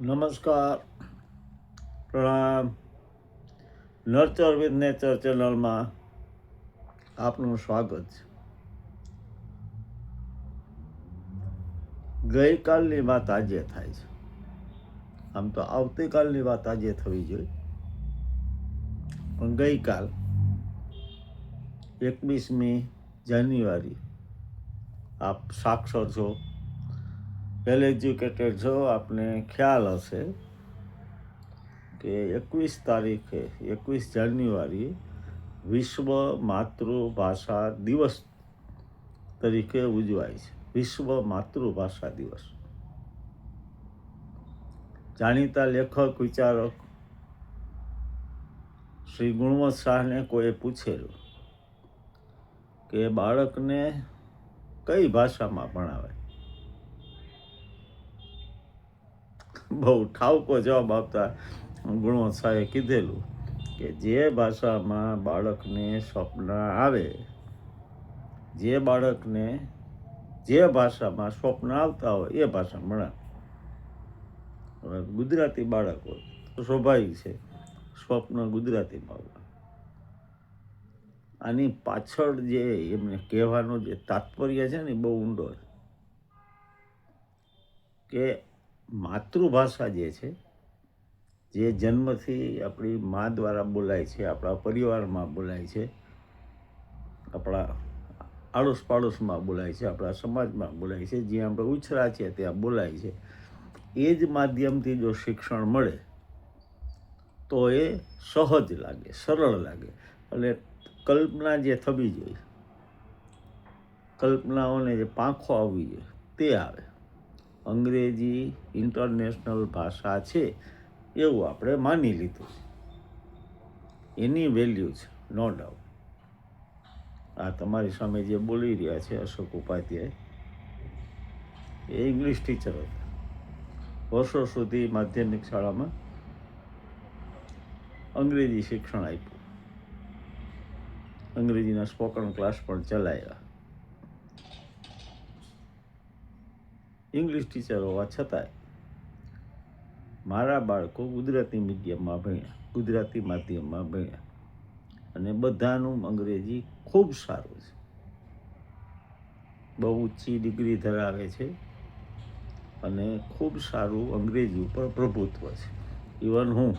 નમસ્કાર. પ્રણામ. Nurture with nature ચેનલમાં આપનું સ્વાગત છે. ગઈકાલની વાત આજે થાય છે. આમ તો આવતીકાલની વાત આજે થવી જોઈએ. પણ ગઈકાલ, એકવીસમી જાન્યુઆરી, આપ સાક્ષર છો. વેલ એજ્યુકેટેડ છો, આપને ખ્યાલ હશે કે એકવીસ તારીખે, એકવીસ જાન્યુઆરી વિશ્વ માતૃભાષા દિવસ તરીકે ઉજવાય છે. વિશ્વ માતૃભાષા દિવસ. જાણીતા લેખક, વિચારક શ્રી ગુણવંત શાહને કોઈએ પૂછેલું કે બાળકને કઈ ભાષામાં ભણાવે બહુ ઠાવકો જવાબ આપતા ગુણવંત શાહે કીધેલું કે જે ભાષામાં બાળકને સ્વપ્ન આવે, જે બાળકને જે ભાષામાં સ્વપ્ન આવતા હોય એ ભાષા ભણાવે હવે ગુજરાતી બાળક હોય તો સ્વાભાવિક છે, સ્વપ્ન ગુજરાતીમાં હોય. આની પાછળ જે એમને કહેવાનો જે તાત્પર્ય છે ને બહુ ઊંડો છે કે માતૃભાષા જે છે, જે જન્મથી આપણી મા દ્વારા બોલાય છે, આપણા પરિવારમાં બોલાય છે, આપણા આડોશ પાડોશમાં બોલાય છે, આપણા સમાજમાં બોલાય છે, જ્યાં આપણે ઉછરા છે, ત્યાં બોલાય છે, એ જ માધ્યમથી જો શિક્ષણ મળે, તો એ સહજ લાગે, સરળ લાગે. એટલે કલ્પના જે થવી જોઈએ, કલ્પનાઓને જે પાંખો આવવી જોઈએ, તે આવે. અંગ્રેજી ઇન્ટરનેશનલ ભાષા છે એવું આપણે માની લીધું છે. એની વેલ્યુ છે, નો ડાઉટ આ તમારી સામે જે બોલી રહ્યા છે અશોક ઉપાધ્યાય, એ ઇંગ્લિશ ટીચર હતા. વર્ષો સુધી માધ્યમિક શાળામાં અંગ્રેજી શિક્ષણ આપ્યું. અંગ્રેજીના સ્પોકન ક્લાસ પણ ચલાવ્યા ઇંગ્લિશ ટીચર હોવા છતાંય, મારા બાળકો ગુજરાતી મીડિયમમાં ભણ્યા, ગુજરાતી માધ્યમમાં ભણ્યા અને બધાનું અંગ્રેજી ખૂબ સારું છે. બહુ ઊંચી ડિગ્રી ધરાવે છે અને ખૂબ સારું અંગ્રેજી ઉપર પ્રભુત્વ છે. ઇવન હું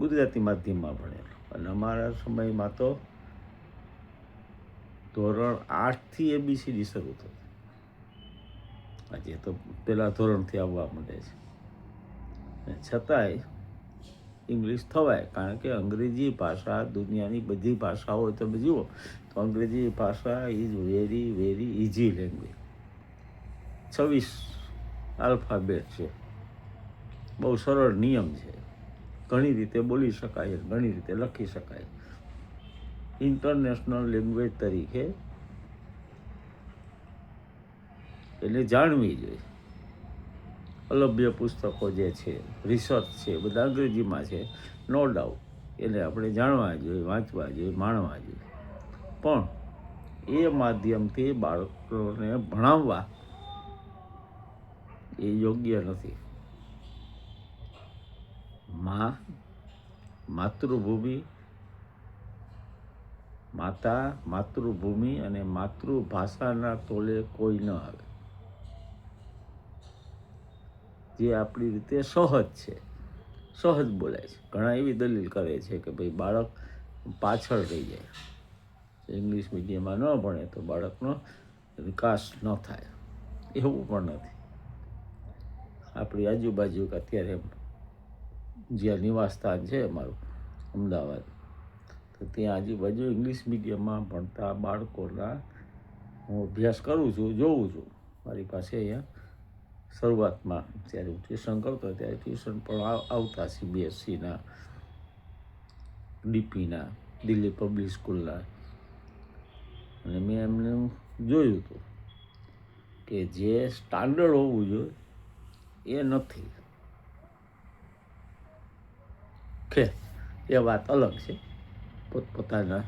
ગુજરાતી માધ્યમમાં ભણેલો અને અમારા સમયમાં તો ધોરણ આઠથી એબીસીડી શરૂ થતી. આજે તો પહેલાં ધોરણથી આવવા માંડે છે. છતાંય ઇંગ્લિશ થવાય, કારણ કે અંગ્રેજી ભાષા દુનિયાની બધી ભાષાઓ તમે જુઓ, તો અંગ્રેજી ભાષા is very very easy language છવ્વીસ આલ્ફાબેટ છે. બહુ સરળ નિયમ છે. ઘણી રીતે બોલી શકાય, ઘણી રીતે લખી શકાય. ઇન્ટરનેશનલ લેંગ્વેજ તરીકે એટલે જાણવી જોઈએ. અલભ્ય પુસ્તકો જે છે, રિસર્ચ છે, બધા અંગ્રેજીમાં છે, નો ડાઉટ એને આપણે જાણવા જોઈએ, વાંચવા જોઈએ, માણવા જોઈએ. પણ એ માધ્યમથી બાળકોને ભણાવવા એ યોગ્ય નથી. માં, માતૃભૂમિ, માતા, માતૃભૂમિ અને માતૃભાષાના તોલે કોઈ ન આવે. જે આપણી રીતે સહજ છે. સહજ બોલાય છે. ઘણા એવી દલીલ કરે છે કે ભાઈ બાળક પાછળ રહી જાય. ઇંગ્લિશ મીડિયમમાં ન ભણે તો બાળકનો વિકાસ ન થાય. એવું પણ નથી. આપણી આજુબાજુ અત્યારે જ્યાં નિવાસ સ્થાન છે અમારું, અમદાવાદ, તો ત્યાં આજુબાજુ ઇંગ્લિશ મીડિયમમાં ભણતા બાળકોના હું અભ્યાસ કરું છું, જોઉં છું. મારી પાસે અહીંયા શરૂઆતમાં જ્યારે હું ટ્યુશન કરતો ત્યારે ટ્યુશન પણ આવતા સીબીએસસીના ડીપીના દિલ્હી પબ્લિક સ્કૂલના અને મેં એમને જોયું હતું કે જે સ્ટાન્ડર્ડ હોવું જોઈએ એ નથી. ખેર એ વાત અલગ છે. પોતપોતાના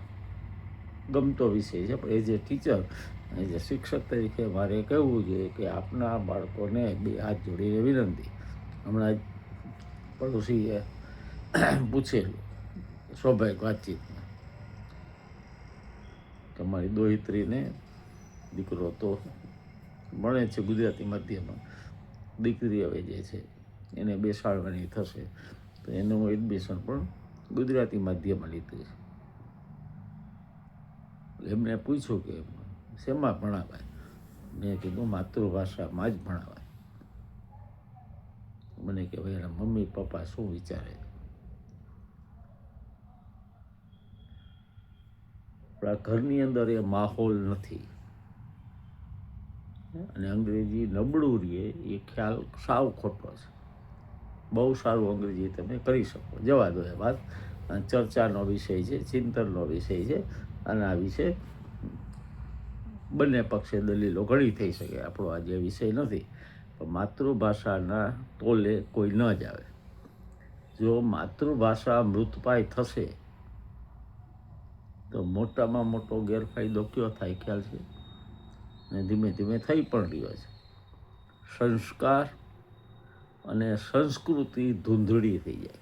ગમતો વિષય છે. પણ એ જે ટીચર અ શિક્ષક તરીકે મારે કહેવું જોઈએ કે આપના બાળકોને બે હાથ જોડીને વિનંતી. હમણાં જ પડોશીએ પૂછેલું સ્વાભાવિક વાતચીતમાં. કે મારી દોહિત્રીને દીકરો તો ભણે છે ગુજરાતી માધ્યમમાં. દીકરી હવે જે છે, એને બેસાડવાની થશે. તો એનું એડમિશન પણ ગુજરાતી માધ્યમમાં લીધું છે. એમને પૂછ્યું કે શેમાં ભણાવાય? મેં કીધું માતૃભાષામાં જ ભણાવાય. મને કે ભાઈ, એના મમ્મી પપ્પા શું વિચારે? આપણા ઘરની અંદર એ માહોલ નથી. અને અંગ્રેજી નબળું રહે એ ખ્યાલ સાવ ખોટો છે. બહુ સારું અંગ્રેજી તમે કરી શકો. જવા દો એ વાત. ચર્ચાનો વિષય છે, ચિંતનનો વિષય છે, અને આ વિશે બંને પક્ષે દલીલો ઘણી થઈ શકે, આપણો આજે વિષય નથી, પણ માતૃભાષાના તોલે કોઈ ન જ આવે. જો માતૃભાષા મૃતપાય થશે, તો મોટામાં મોટો ગેરફાયદો કયો થાય ખ્યાલ છે? ને ધીમે ધીમે થઈ પણ રહ્યો છે. સંસ્કાર અને સંસ્કૃતિ ધૂંધળી થઈ જાય.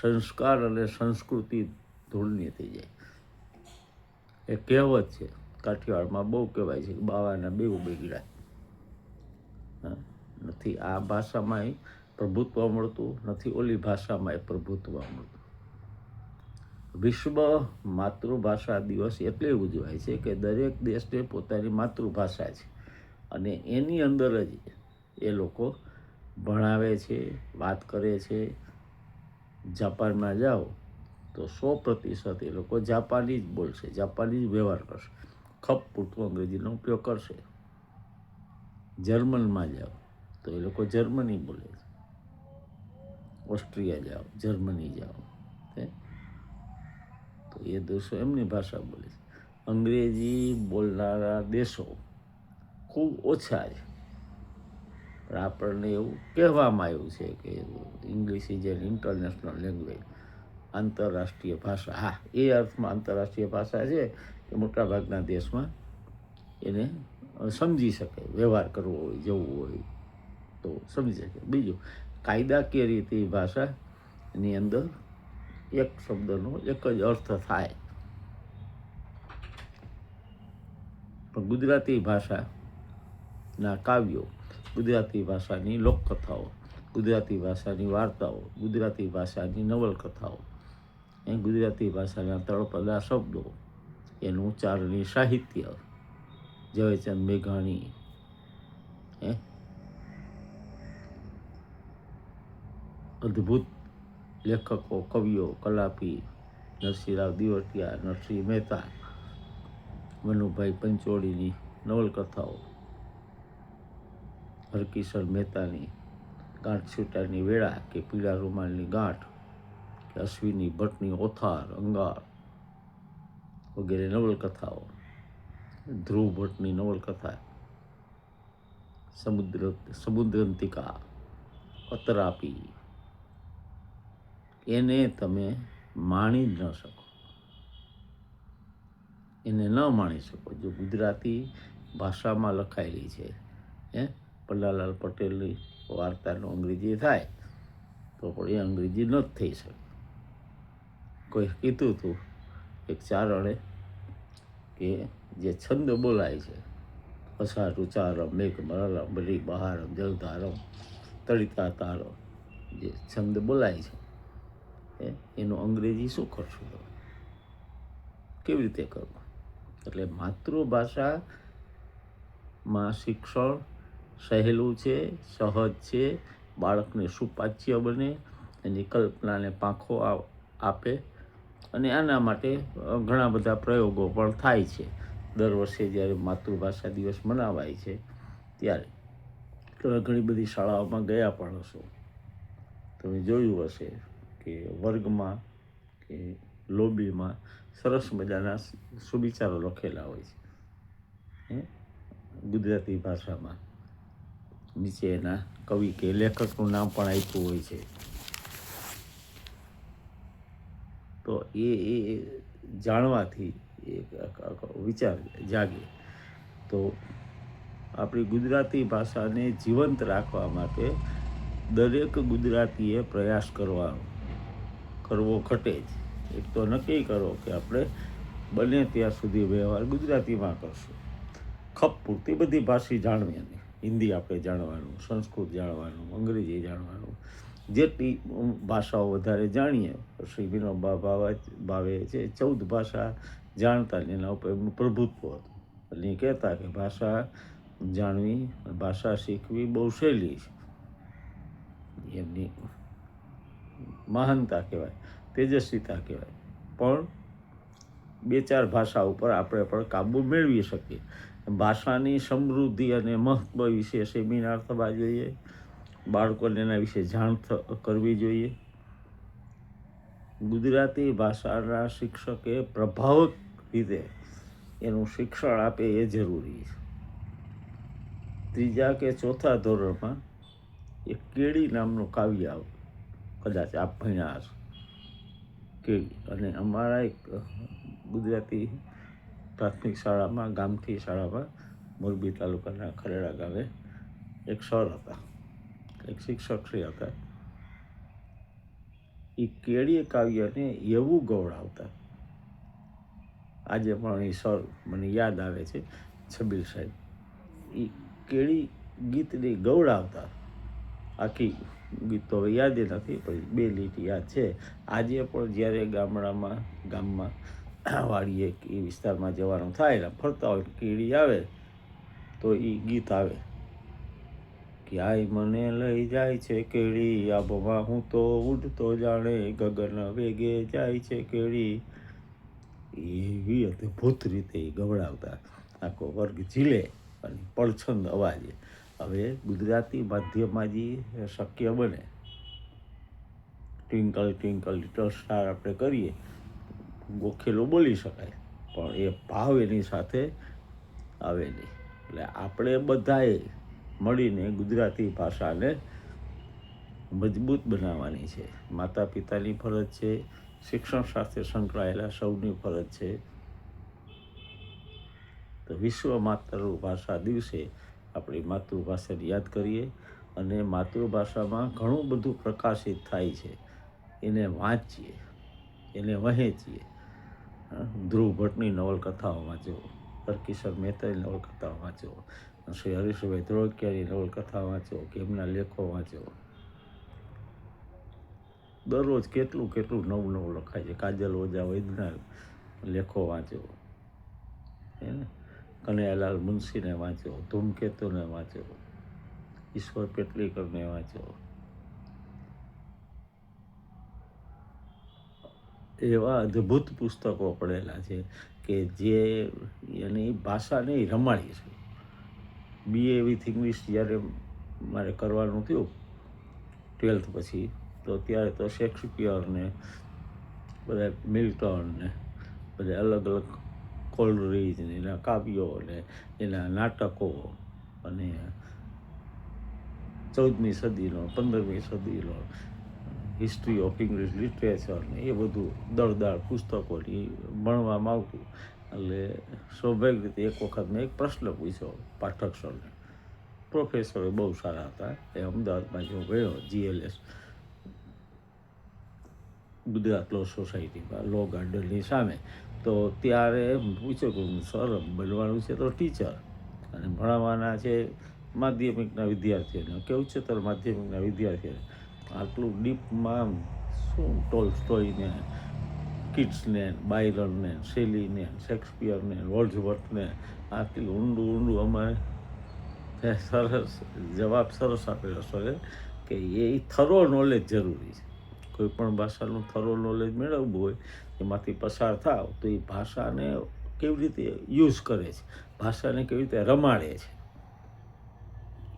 સંસ્કાર અને સંસ્કૃતિ ધૂળની થઈ જાય. એ કહેવત છે કાઠિયાવાડમાં બહુ કહેવાય છે કે બાવાના બેઉ બગડ્યા હા? નથી, આ ભાષામાંય પ્રભુત્વ મળતું, નથી, ઓલી ભાષામાંય પ્રભુત્વ મળતું. વિશ્વ માતૃભાષા દિવસ એટલે ઉજવાય છે કે દરેક દેશને પોતાની માતૃભાષા છે. અને એની અંદર જ એ લોકો ભણાવે છે, વાત કરે છે. જાપાનમાં જાઓ તો સો પ્રતિશત એ લોકો જાપાની જ બોલશે, જાપાની જ વ્યવહાર કરશે. ખપ પૂરતું અંગ્રેજીનો ઉપયોગ કરશે. જર્મનમાં જાઓ, તો એ લોકો જર્મની બોલે છે. ઓસ્ટ્રિયા જાઓ, જર્મની જાઓ તો એ દેશો એમની ભાષા બોલે છે. અંગ્રેજી બોલનારા દેશો ખૂબ ઓછા છે. પણ આપણને એવું કહેવામાં આવ્યું છે કે English is an international language આંતરરાષ્ટ્રીય ભાષા. હા, એ અર્થમાં આંતરરાષ્ટ્રીય ભાષા છે. મોટાભાગના દેશમાં એને સમજી શકે, વ્યવહાર કરવો હોય, જવું હોય, તો સમજી શકે. બીજું, કાયદાકીય રીતે ભાષાની અંદર એક શબ્દનો એક જ અર્થ થાય. પણ ગુજરાતી ભાષાના કાવ્યો, ગુજરાતી ભાષાની લોકકથાઓ, ગુજરાતી ભાષાની વાર્તાઓ, ગુજરાતી ભાષાની નવલકથાઓ, એ ગુજરાતી ભાષાના તળપદા શબ્દો એનું ઉચ્ચારણી સાહિત્ય. ઝવેરચંદ મેઘાણી. હે? અદ્ભુત લેખકો, કવિઓ, કલાપી, નરસિંહરાવ દિવટિયા, નરસિંહ મહેતા, મનુભાઈ પંચોળીની નવલકથાઓ હરકિશન મહેતાની ગાંઠ છૂટાની વેળા કે પીળા રૂમાલની ગાંઠ, કે અશ્વિની ભટ્ટની ઓથાર, અંગાર વગેરે નવલકથાઓ. ધ્રુવ ભટ્ટની નવલકથા, સમુદ્ર, સમુદ્રંતિકા અતરાપી એને તમે માણી જ ન શકો. એને ન માણી શકો. જો ગુજરાતી ભાષામાં લખાયેલી છે, હે? પલ્લાલાલ પટેલની વાર્તાનું અંગ્રેજી થાય, તો પણ એ અંગ્રેજી ન જ થઈ શકે. કોઈ કીધું હતું એક ચારણે કે જે છંદ બોલાય છે. અસાર ઉચારમ મેઘ મરલમ બલી બહારમ, જલધારમ, તળિતા તારો જે છંદ બોલાય છે. એનું અંગ્રેજી શું કરશું તમે? કેવી રીતે કરવું એટલે માતૃભાષામાં શિક્ષણ સહેલું છે, સહજ છે, બાળકને સુપાચ્ય બને, એની કલ્પનાને પાંખો આપે અને આના માટે ઘણા બધા પ્રયોગો પણ થાય છે. દર વર્ષે જ્યારે માતૃભાષા દિવસ મનાવાય છે, ત્યારે. તમે ઘણી બધી શાળાઓમાં ગયા પણ હશો. તમે જોયું હશે કે વર્ગમાં કે લોબીમાં સરસ મજાના સુવિચારો લખેલા હોય છે. હે? ગુજરાતી ભાષામાં. નીચે એના કવિ કે લેખકનું નામ પણ આપ્યું હોય છે. તો એ એ જાણવાથી એક વિચાર જાગે. તો આપણી ગુજરાતી ભાષાને જીવંત રાખવા માટે દરેક ગુજરાતીએ પ્રયાસ કરવાનો કરવો ઘટે જ. એક તો નક્કી કરો કે આપણે બને ત્યાં સુધી વ્યવહાર ગુજરાતીમાં કરશું. ખપ પૂરતી બધી ભાષી જાણવાની હિન્દી આપણે જાણવાનું, સંસ્કૃત જાણવાનું, અંગ્રેજી જાણવાનું. જેટલી ભાષાઓ વધારે જાણીએ, શ્રી વિનોબા ભાવે ભાવે છે, ચૌદ ભાષા જાણતા એના ઉપર પ્રભુત્વ હતું. એ કહેતા કે ભાષા જાણવી, ભાષા શીખવી બહુ સહેલી છે. એમની મહાનતા કહેવાય, તેજસ્વીતા કહેવાય. પણ બે ચાર ભાષા ઉપર આપણે પણ કાબૂ મેળવી શકીએ. ભાષાની સમૃદ્ધિ અને મહત્ત્વ વિશે સેમિનાર થવા જોઈએ. બાળકોને એના વિશે જાણ કરવી જોઈએ. ગુજરાતી ભાષાના શિક્ષકે પ્રભાવક રીતે એનું શિક્ષણ આપે એ જરૂરી છે. ત્રીજા કે ચોથા ધોરણમાં એક કેળી નામનું કાવ્ય આવે, કદાચ આપ ભણ્યા હશો. કેળી, અને અમારા એક ગુજરાતી પ્રાથમિક શાળામાં ગામથી શાળામાં મોરબી તાલુકાના ખરેડા ગામે એક સર હતા. એક શિક્ષક શ્રી હતા. એ કેળીએ કાવ્યને એવું ગૌડાવતા આજે પણ એ સર મને યાદ આવે છે, છબીલ સાહેબ. એ કેળી ગીતને ગૌડાવતા આખી ગીત તો હવે યાદ નથી, પણ બે લીટી યાદ છે. આજે પણ જ્યારે ગામડામાં, ગામમાં વાડીએ એ વિસ્તારમાં જવાનું થાય ફરતા હોય કીડી આવે, તો એ ગીત આવે. ક્યાંય મને લઈ જાય છે કેળી? આબમાં હું તો ઉડતો જાણે, ગગન વેગે જાય છે કેળી. એવી અદભુત રીતે ગવડાવતા. આખો વર્ગ ઝીલે અને પડછંદ અવાજે. હવે ગુજરાતી માધ્યમમાં જે શક્ય બને. ટ્વિંકલ ટ્વિંકલ લિટલ સ્ટાર આપણે કરીએ. ગોખેલો બોલી શકાય. પણ એ ભાવ એની સાથે આવે નહીં. એટલે આપણે બધાએ મળીને ગુજરાતી ભાષાને મજબૂત બનાવવાની છે. માતા પિતાની ફરજ છે, શિક્ષણ સાથે સંકળાયેલા સૌની ફરજ છે. તો વિશ્વ માતૃભાષા દિવસે આપણી માતૃભાષાને યાદ કરીએ અને માતૃભાષામાં ઘણું બધું પ્રકાશિત થાય છે. એને વાંચીએ, એને વહેંચીએ. ધ્રુવ ભટ્ટની નવલકથાઓ વાંચો હરકિશોર મહેતાની નવલકથાઓ વાંચો શ્રી હરીશભાઈ ધ્રોળકિયાની નવલકથા વાંચો કે એમના લેખો વાંચો. દરરોજ કેટલું કેટલું નવું નવું લખાય છે. કાજલ ઓઝા વૈદના લેખો વાંચો. હે ને? કનૈયાલાલ મુનશીને વાંચો, ધૂમકેતુને વાંચો, ઈશ્વર પેટલીકરને વાંચો. એવા અદ્ભુત પુસ્તકો પડેલા છે કે જે એની ભાષાને રમાડી છે બીએ વિથ ઇંગ્લિશ જ્યારે મારે કરવાનું થયું, ટ્વેલ્થ પછી, તો ત્યારે તો શેક્સપિયર ને બધા મિલ્ટન ને બધા અલગ અલગ કોલરીજ ને એના કાવ્યો ને એના નાટકો અને ચૌદમી સદીનો, પંદરમી સદીનો હિસ્ટ્રી ઓફ ઇંગ્લિશ લિટરેચર ને એ બધું દળદાર પુસ્તકોની ભણવામાં આવતું. એટલે સ્વાભાવિક રીતે એક વખત મેં એક પ્રશ્ન પૂછ્યો પાઠક સરને પ્રોફેસરો બહુ સારા હતા. એ અમદાવાદમાં જો ગયો, જીએલએસ, ગુજરાત લો સોસાયટીમાં, લો ગાર્ડનની સામે. તો ત્યારે પૂછ્યું કે સર બનવાનું છે તો ટીચર. અને ભણાવવાના છે માધ્યમિકના વિદ્યાર્થીઓને. કે ઉચ્ચતર માધ્યમિકના વિદ્યાર્થીઓને. આટલું ડીપમાં શું ટોલ સ્ટોરીને કિડ્સને બાયરનને શેલીને શેક્સપિયરને વર્ડ્સવર્થને આથી ઊંડું ઊંડું અમારે સરસ જવાબ સરસ આપેલો સરે કે એ થરો નોલેજ જરૂરી છે. કોઈ પણ ભાષાનું થરો નોલેજ મેળવવું હોય, એમાંથી પસાર થાવ તો એ ભાષાને કેવી રીતે યુઝ કરે છે? ભાષાને કેવી રીતે રમાડે છે?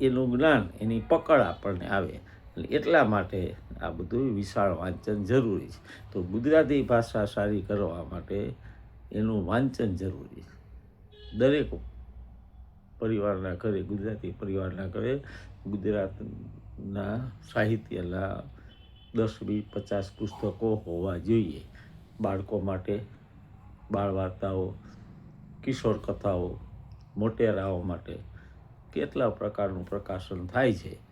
એનું જ્ઞાન, એની પકડ આપણને આવે. એટલે માટે આ બધું વિશાળ વાંચન જરૂરી છે. તો ગુજરાતી ભાષા સારી કરવા માટે એનું વાંચન જરૂરી છે. દરેક પરિવારના ઘરે, ગુજરાતી પરિવારના ઘરે ગુજરાતના સાહિત્યના દસ વીસ પચાસ પુસ્તકો હોવા જોઈએ. બાળકો માટે બાળ વાર્તાઓ, કિશોર કથાઓ, મોટેરાઓ માટે કેટલા પ્રકારનું પ્રકાશન થાય છે.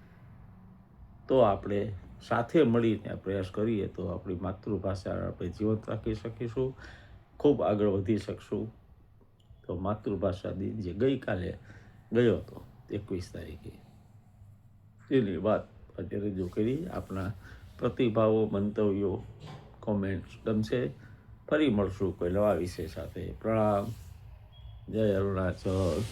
તો આપણે સાથે મળીને પ્રયાસ કરીએ તો આપણી માતૃભાષા આપણે જીવંત રાખી શકીશું, ખૂબ આગળ વધી શકશું. તો માતૃભાષા દિન જે ગઈકાલે ગયો હતો, એકવીસ તારીખે. એની વાત આજે રજૂ કરી, આપણા પ્રતિભાવો, મંતવ્યો કોમેન્ટ્સ ગમશે. ફરી મળશું કોઈ નવા વિષય સાથે. પ્રણામ. જય અરુણાચલ.